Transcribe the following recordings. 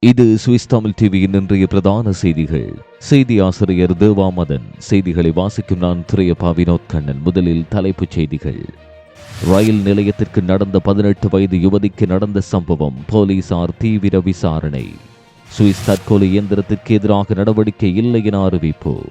இது சுவிஸ் தமிழ் டிவியின் இன்றைய பிரதான செய்திகள். செய்தி ஆசிரியர் தேவாமதன் செய்திகளை வாசிக்கும் நான் திரையப்பா வினோத் கண்ணன். முதலில் தலைப்புச் செய்திகள். ரயில் நிலையத்திற்கு நடந்த பதினெட்டு வயது யுவதிக்கு நடந்த சம்பவம் போலீசார் தீவிர விசாரணை. சுவிஸ் தற்கொலை இயந்திரத்திற்கு எதிராக நடவடிக்கை இல்லை என அறிவிப்பு.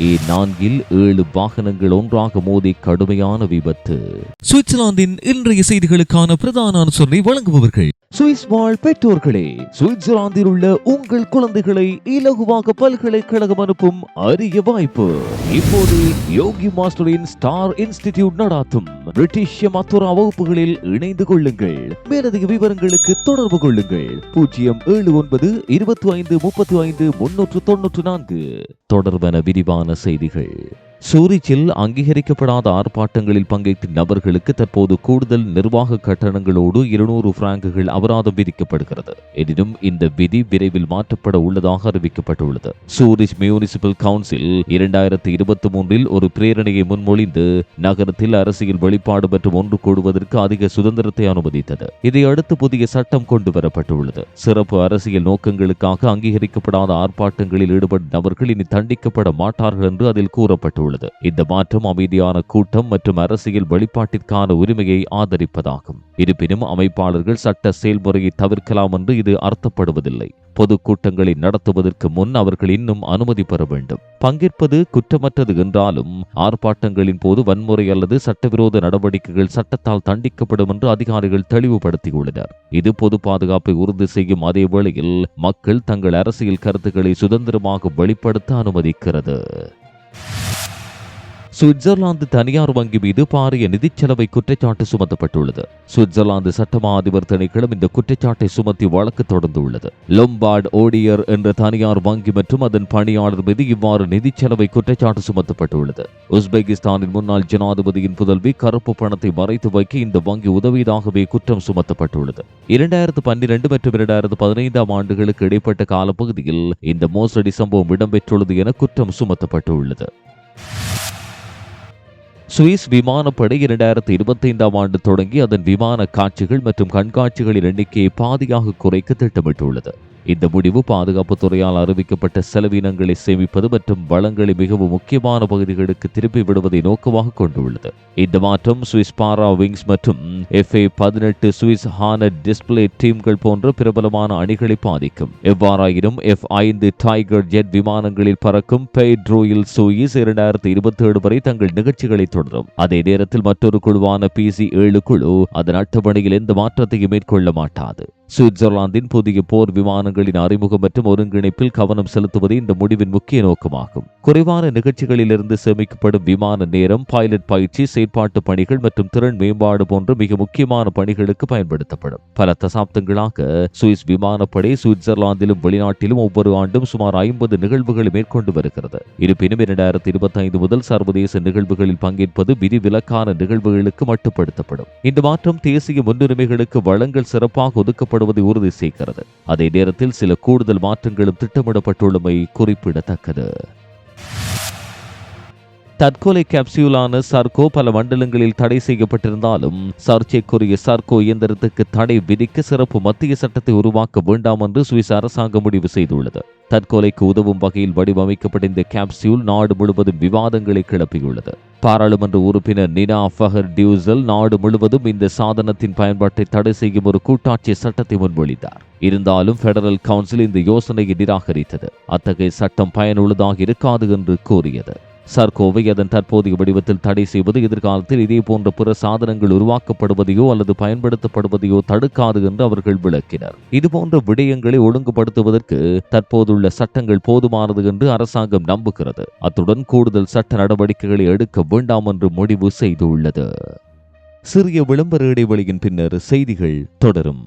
ஏ நான்கில் ஏழு வாகனங்கள் ஒன்றாக மோதி கடுமையான விபத்து. சுவிட்சர்லாந்தின் இன்றைய செய்திகளுக்கான பிரதான அனுசரணை வழங்குபவர்கள் சுவிஸ் வாழ் பெற்றோர்களே சுவிட்சர்லாந்தில் உள்ள உங்கள் குழந்தைகளை இலகுவாக பல்கலைக்கழகம் அனுப்பும் அரிய வாய்ப்பு. இப்போது யோகி மாஸ்டரின் ஸ்டார் இன்ஸ்டிடியூட் நடாத்தும் பிரிட்டிஷ் மத்துரா வகுப்புகளில் இணைந்து கொள்ளுங்கள். மேலதிக விவரங்களுக்கு தொடர்பு கொள்ளுங்கள். பூஜ்ஜியம் ஏழு ஒன்பது இருபத்தி ஐந்து முப்பத்தி ஐந்து முன்னூற்று தொன்னூற்று நான்கு. தொடர்பென விரிவான செய்திகள். சூரிச்சில் அங்கீகரிக்கப்படாத ஆர்ப்பாட்டங்களில் பங்கேற்ற நபர்களுக்கு தற்போது கூடுதல் நிர்வாக கட்டணங்களோடு இருநூறு பிராங்குகள் அபராதம் விதிக்கப்படுகிறது. எனினும் இந்த விதி விரைவில் மாற்றப்பட உள்ளதாக அறிவிக்கப்பட்டுள்ளது. சூரிச் மியூனிசிபல் கவுன்சில் இரண்டாயிரத்தி இருபத்தி மூன்றில் ஒரு பிரேரணையை முன்மொழிந்து நகரத்தில் அரசியல் வெளிப்பாடு மற்றும் ஒன்று கூடுவதற்கு அதிக சுதந்திரத்தை அனுமதித்தது. இதையடுத்து புதிய சட்டம் கொண்டு வரப்பட்டுள்ளது. சிறப்பு அரசியல் நோக்கங்களுக்காக அங்கீகரிக்கப்படாத ஆர்ப்பாட்டங்களில் ஈடுபடும் நபர்கள் இனி தண்டிக்கப்பட மாட்டார்கள் என்று அதில் கூறப்பட்டுள்ளது. இந்த மாற்றம் அமைதியான கூட்டம் மற்றும் அரசியல் வெளிப்பாட்டிற்கான உரிமையை ஆதரிப்பதாகும். இருப்பினும் அமைப்பாளர்கள் சட்ட செயல்முறையை தவிர்க்கலாம் என்று இது அர்த்தப்படுவதில்லை. பொதுக்கூட்டங்களை நடத்துவதற்கு முன் அவர்கள் இன்னும் அனுமதி பெற வேண்டும். பங்கேற்பது குற்றமற்றது என்றாலும் ஆர்ப்பாட்டங்களின் போது வன்முறை அல்லது சட்டவிரோத நடவடிக்கைகள் சட்டத்தால் தண்டிக்கப்படும் என்று அதிகாரிகள் தெளிவுபடுத்தியுள்ளனர். இது பொது பாதுகாப்பை உறுதி செய்யும் அதே வேளையில் மக்கள் தங்கள் அரசியல் கருத்துக்களை சுதந்திரமாக வெளிப்படுத்த அனுமதிக்கிறது. சுவிட்சர்லாந்து தனியார் வங்கி மீது பாரிய நிதிச் செலவை குற்றச்சாட்டு சுமத்தப்பட்டுள்ளது. சுவிட்சர்லாந்து சட்டமா அதிபர் திணைக்களம் இந்த குற்றச்சாட்டை சுமத்தி வழக்கு தொடர்ந்துள்ளது. லொம்பார்ட் ஓடியர் என்ற தனியார் வங்கி மற்றும் அதன் பணியாளர் மீது இவ்வாறு நிதிச் செலவை குற்றச்சாட்டு சுமத்தப்பட்டுள்ளது. உஸ்பெகிஸ்தானின் முன்னாள் ஜனாதிபதியின் புதல்வி கருப்பு பணத்தை மறைத்து வைக்க இந்த வங்கி உதவியதாகவே குற்றம் சுமத்தப்பட்டுள்ளது. இரண்டாயிரத்து பன்னிரண்டு மற்றும் இரண்டாயிரத்து பதினைந்தாம் ஆண்டுகளுக்கு இடைப்பட்ட காலப்பகுதியில் இந்த மோசடி சம்பவம் இடம்பெற்றுள்ளது என குற்றம் சுமத்தப்பட்டுள்ளது. சுவிஸ் விமானப்படை இரண்டாயிரத்தி இருபத்தைந்தாம் ஆண்டு தொடங்கி அதன் விமான காட்சிகள் மற்றும் கண்காட்சிகளின் எண்ணிக்கையை பாதியாக குறைக்க திட்டமிட்டுள்ளது. இந்த முடிவு பாதுகாப்பு துறையால் அறிவிக்கப்பட்ட செலவினங்களை சேமிப்பது மற்றும் வளங்களை மிகவும் முக்கியமான பகுதிகளுக்கு திருப்பி விடுவதை நோக்கமாக கொண்டுள்ளது. இந்த மாற்றம் சுவிஸ் பாரா விங்ஸ் மற்றும் எஃப்ஏ பதினெட்டு சுவிஸ் ஹானட் டிஸ்பிளே டீம்கள் போன்ற பிரபலமான அணிகளை பாதிக்கும். எவ்வாறாயினும் எஃப் ஐந்து டைகர் ஜெட் விமானங்களில் பறக்கும் பெய்ட்ரோயில் சுயிஸ் இரண்டாயிரத்தி இருபத்தி ஏழு வரை தங்கள் நிகழ்ச்சிகளை தொடரும். அதே நேரத்தில் மற்றொரு குழுவான பிசி ஏழு குழு அதன் அட்டவணையில் எந்த மாற்றத்தையும் மேற்கொள்ள மாட்டாது. சுவிட்சர்லாந்தின் புதிய போர் விமானங்கள் நிகழ்ச்சிகளின் அறிமுகம் மற்றும் ஒருங்கிணைப்பில் கவனம் செலுத்துவது இந்த முடிவின் முக்கிய நோக்கமாகும். குறைவான நிகழ்ச்சிகளிலிருந்து சேமிக்கப்படும் விமான நேரம் பைலட் பயிற்சி செயற்பாட்டு பணிகள் மற்றும் திறன் மேம்பாடு போன்ற மிக முக்கியமான பணிகளுக்கு பயன்படுத்தப்படும். பல தசாப்தங்களாக சுவிஸ் விமானப்படை சுவிட்சர்லாந்திலும் வெளிநாட்டிலும் ஒவ்வொரு ஆண்டும் சுமார் ஐம்பது நிகழ்வுகளை மேற்கொண்டு வருகிறது. இருப்பினும் இரண்டாயிரத்தி இருபத்தி ஐந்து முதல் சர்வதேச நிகழ்வுகளில் பங்கேற்பது விதிவிலக்கான நிகழ்வுகளுக்கு மட்டுப்படுத்தப்படும். இந்த மாற்றம் தேசிய முன்னுரிமைகளுக்கு வளங்கள் சிறப்பாக ஒதுக்கப்படுவதை உறுதி செய்கிறது. அதே நேரத்தில் சில கூடுதல் மாற்றங்களும் திட்டமிடப்பட்டுள்ளமை குறிப்பிடத்தக்கது. தற்கொலை கேப்சியூலான சர்க்கோ பல மண்டலங்களில் தடை செய்யப்பட்டிருந்தாலும் சர்ச்சைக்குரிய சர்கோ இயந்திரத்துக்கு தடை விதிக்க சிறப்பு மத்திய சட்டத்தை உருவாக்க வேண்டாம் என்று சுவிஸ் அரசாங்கம் முடிவு செய்துள்ளது. தற்கொலைக்கு உதவும் வகையில் வடிவமைக்கப்பட்ட இந்த கேப்சியூல் நாடு முழுவதும் விவாதங்களை கிளப்பியுள்ளது. பாராளுமன்ற உறுப்பினர் நினா ஃபஹர் டியூசல் நாடு முழுவதும் இந்த சாதனத்தின் பயன்பாட்டை தடை செய்யும் ஒரு கூட்டாட்சி சட்டத்தை முன்மொழிந்தார். இருந்தாலும் பெடரல் கவுன்சில் இந்த யோசனையை நிராகரித்தது. அத்தகைய சட்டம் பயனுள்ளதாக இருக்காது என்று கூறியது. சர்க்கோவை அதன் தற்போதைய வடிவத்தில் தடை செய்வது எதிர்காலத்தில் இதே போன்ற பிற சாதனங்கள் உருவாக்கப்படுவதையோ அல்லது பயன்படுத்தப்படுவதையோ தடுக்காது என்று அவர்கள் விளக்கினர். இதுபோன்ற விடயங்களை ஒழுங்குபடுத்துவதற்கு தற்போதுள்ள சட்டங்கள் போதுமானது என்று அரசாங்கம் நம்புகிறது. அத்துடன் கூடுதல் சட்ட நடவடிக்கைகளை எடுக்க வேண்டாம் என்று முடிவு செய்துள்ளது. சிறிய விளம்பர இடைவெளியின் பின்னர் செய்திகள் தொடரும்.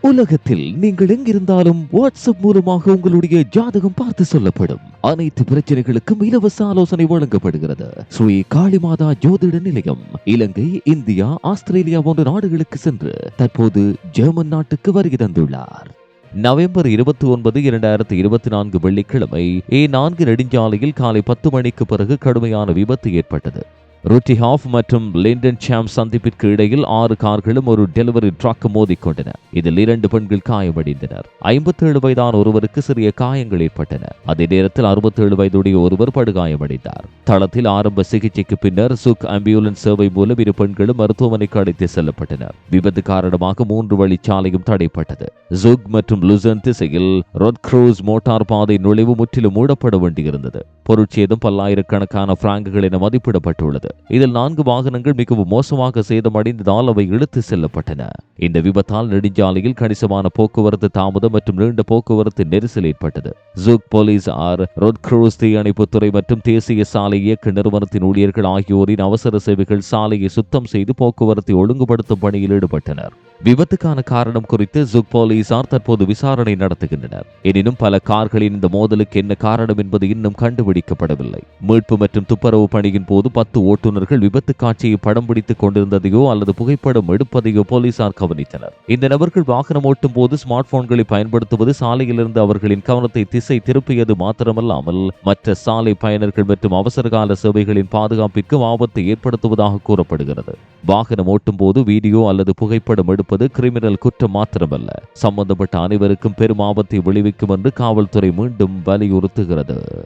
உலகத்தில் நீங்கள் எங்கிருந்தாலும் வாட்ஸ்அப் மூலமாக உங்களுடைய ஜாதகம் பார்த்து சொல்லப்படும். அனைத்து பிரச்சனைகளுக்கும் இலவச ஆலோசனை வழங்கப்படுகிறது. ஸ்ரீ காளிமாதா ஜோதிட நிலையம் இலங்கை இந்தியா ஆஸ்திரேலியா போன்ற நாடுகளுக்கு சென்று தற்போது ஜெர்மன் நாட்டுக்கு வருகை தந்துள்ளார். நவம்பர் இருபத்தி ஒன்பது இரண்டாயிரத்தி இருபத்தி நான்கு வெள்ளிக்கிழமை ஏ நான்கு நெடுஞ்சாலையில் காலை பத்து மணிக்கு பிறகு கடுமையான விபத்து ஏற்பட்டது. ருட்டிஹாஃப் மற்றும் லிண்டன் சாம் சந்திப்பிற்கு இடையில் ஆறு கார்களும் ஒரு டெலிவரி ட்ரக் மோதிக்கொண்டன. இதில் இரண்டு பெண்கள் காயமடைந்தனர். ஐம்பத்தேழு வயதான ஒருவருக்கு சிறிய காயங்கள் ஏற்பட்டன. அதே நேரத்தில் அறுபத்தேழு வயதுடைய ஒருவர் படுகாயமடைந்தார். தளத்தில் ஆரம்ப சிகிச்சைக்கு பின்னர் சுக் ஆம்புலன்ஸ் சேவை மூலம் இரு பெண்களும் மருத்துவமனைக்கு அழைத்து செல்லப்பட்டனர். விபத்து காரணமாக மூன்று வழிச்சாலையும் தடைப்பட்டது. ஜுக் மற்றும் லுசன் திசையில் ரொட் க்ரூஸ் மோட்டார் பாதை நுழைவு முற்றிலும் மூடப்பட வேண்டியிருந்தது. பொருட்சேதம் பல்லாயிரக்கணக்கான பிராங்குகள் என மதிப்பிடப்பட்டுள்ளது. இதில் நான்கு வாகனங்கள் மிகவும் மோசமாக சேதமடைந்ததால் அவை இழுத்து செல்லப்பட்டன. இந்த விபத்தால் நெடுஞ்சாலையில் கணிசமான போக்குவரத்து தாமதம் மற்றும் நீண்ட போக்குவரத்து நெரிசல் ஏற்பட்டது. ஜூக் போலீசார் ரோட் க்ரூஸ் தீயணைப்புத்துறை மற்றும் தேசிய சாலை இயக்க நிறுவனத்தின் ஊழியர்கள் ஆகியோரின் அவசர சேவைகள் சாலையை சுத்தம் செய்து போக்குவரத்தை ஒழுங்குபடுத்தும் பணியில் ஈடுபட்டனர். விபத்துக்கான காரணம் குறித்து ஜுக் போலீசார் தற்போது விசாரணை நடத்துகின்றனர். எனினும் பல கார்களின் இந்த மோதலுக்கு என்ன காரணம் என்பது இன்னும் கண்டுபிடிக்கப்படவில்லை. மீட்பு மற்றும் துப்புரவு பணியின் போது பத்து ஓட்டுநர்கள் விபத்து காட்சியை படம் பிடித்துக் கொண்டிருந்ததையோ அல்லது புகைப்படம் எடுப்பதையோ போலீசார் கவனித்தனர். இந்த நபர்கள் வாகனம் ஓட்டும் போது ஸ்மார்ட் போன்களை பயன்படுத்துவது சாலையிலிருந்து அவர்களின் கவனத்தை திசை திருப்பியது மாத்திரமல்லாமல் மற்ற சாலை பயனர்கள் மற்றும் அவசரகால சேவைகளின் பாதுகாப்பிற்கு ஆபத்தை ஏற்படுத்துவதாக கூறப்படுகிறது. வாகனம் ஓட்டும் போது வீடியோ அல்லது புகைப்படம் எடுப்பது கிரிமினல் குற்றம் மாத்திரமல்ல. சம்பந்தப்பட்ட அனைவருக்கும் பெரும் ஆபத்தை விளைவிக்கும் என்று காவல்துறை மீண்டும் வலியுறுத்துகிறது.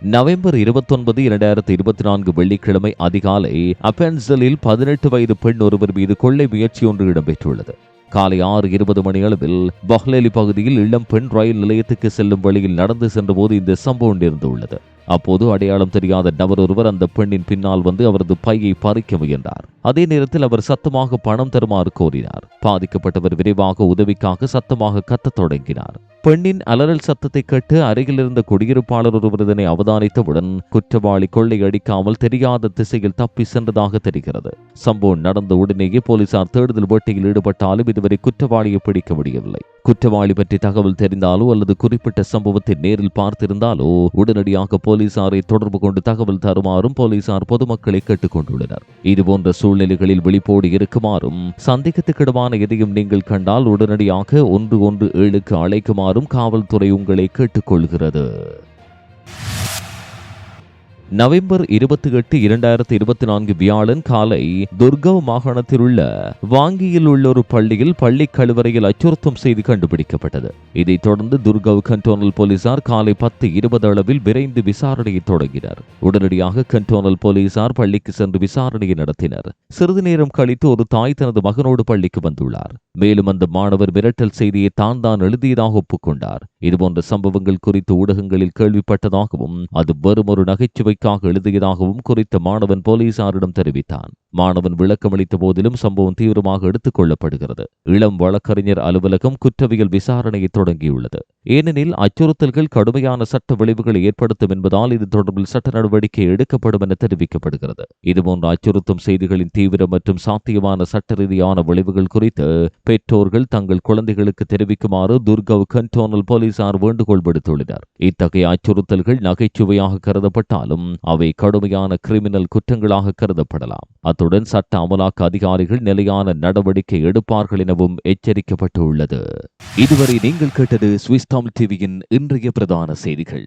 நவம்பர் இருபத்தொன்பது இரண்டாயிரத்தி இருபத்தி நான்கு வெள்ளிக்கிழமை அதிகாலை அப்பென்சலில் பதினெட்டு வயது பெண் ஒருவர் மீது கொள்ளை முயற்சி ஒன்று இடம்பெற்றுள்ளது. காலை ஆறு இருபது மணி அளவில் பஹ்லேலி பகுதியில் இளம் பெண் ரயில் நிலையத்துக்கு செல்லும் வழியில் நடந்து சென்றபோது இந்த சம்பவம் நேர்ந்துள்ளது. அப்போது அடையாளம் தெரியாத நபர் ஒருவர் அந்த பெண்ணின் பின்னால் வந்து அவரது பையை பறிக்க முயன்றார். அதே நேரத்தில் அவர் சத்தமாக பணம் தருமாறு கோரினார். பாதிக்கப்பட்டவர் விரைவாக உதவிக்காக சத்தமாக கத்தத் தொடங்கினார். பெண்ணின் அலறல் சத்தத்தை கேட்டு அருகில் இருந்த குடியிருப்பாளர் ஒருவர் இதனை அவதானித்தவுடன் குற்றவாளி கொள்ளை அடிக்காமல் தெரியாத திசையில் தப்பி சென்றதாக தெரிகிறது. சம்பவம் நடந்த உடனேயே போலீசார் தேடுதல் வேட்டையில் ஈடுபட்டாலும் இதுவரை குற்றவாளியை பிடிக்க முடியவில்லை. குற்றவாளி பற்றி தகவல் தெரிந்தாலோ அல்லது குறிப்பிட்ட சம்பவத்தை நேரில் பார்த்திருந்தாலோ உடனடியாக போலீசாரை தொடர்பு கொண்டு தகவல் தருமாறும் போலீசார் பொதுமக்களை கேட்டுக் கொண்டுள்ளனர் இதுபோன்ற சூழ்நிலைகளில் விழிப்போடு இருக்குமாறும் சந்தேகத்துக்கிடமான எதையும் நீங்கள் கண்டால் உடனடியாக ஒன்று ஒன்று ஏழுக்கு அழைக்குமாறும் காவல்துறை உங்களை கேட்டுக்கொள்கிறது. நவம்பர் இருபத்தி எட்டு இரண்டாயிரத்தி இருபத்தி நான்கு வியாழன் காலை துர்கவ் மாகாணத்தில் உள்ள வாங்கியில் உள்ள ஒரு பள்ளியில் பள்ளி கழுவறையில் அச்சுறுத்தும் செய்தி கண்டுபிடிக்கப்பட்டது. இதைத் தொடர்ந்து துர்கவ் கண்டோனல் போலீசார் காலை பத்து இருபது அளவில் விரைந்து விசாரணையை தொடங்கினர். உடனடியாக கண்டோனல் போலீசார் பள்ளிக்கு சென்று விசாரணையை நடத்தினர். சிறிது நேரம் கழித்து ஒரு தாய் தனது மகனோடு பள்ளிக்கு வந்துள்ளார். மேலும் அந்த மாணவர் மிரட்டல் செய்தியை தான் தான் எழுதியதாக ஒப்புக்கொண்டார். இதுபோன்ற சம்பவங்கள் குறித்து ஊடகங்களில் கேள்விப்பட்டதாகவும் அது வெறும் ஒரு நகைச்சுவைக்காக எழுதியதாகவும் குறித்த மாணவன் போலீசாரிடம் தெரிவித்தான். மாணவன் விளக்கமளித்த போதிலும் சம்பவம் தீவிரமாக எடுத்துக் கொள்ளப்படுகிறது. இளம் வழக்கறிஞர் அலுவலகம் குற்றவியல் விசாரணையை தொடங்கியுள்ளது. ஏனெனில் அச்சுறுத்தல்கள் கடுமையான சட்ட விளைவுகளை ஏற்படுத்தும் என்பதால் இது தொடர்பில் சட்ட நடவடிக்கை எடுக்கப்படும் என தெரிவிக்கப்படுகிறது. இதுபோன்ற அச்சுறுத்தும் செய்திகளின் தீவிர மற்றும் சாத்தியமான சட்ட ரீதியான விளைவுகள் குறித்து பெற்றோர்கள் தங்கள் குழந்தைகளுக்கு தெரிவிக்குமாறு துர்கவ் கண்டோனல் போலீசார் வேண்டுகோள் விடுத்துள்ளனர். இத்தகைய அச்சுறுத்தல்கள் நகைச்சுவையாக கருதப்பட்டாலும் அவை கடுமையான கிரிமினல் குற்றங்களாக கருதப்படலாம். அத்துடன் சட்ட அமலாக்க அதிகாரிகள் நிலையான நடவடிக்கை எடுப்பார்கள் எனவும் எச்சரிக்கப்பட்டுள்ளது. இதுவரை நீங்கள் கேட்டது சுவிஸ் தமிழ் டிவியின் இன்றைய பிரதான செய்திகள்.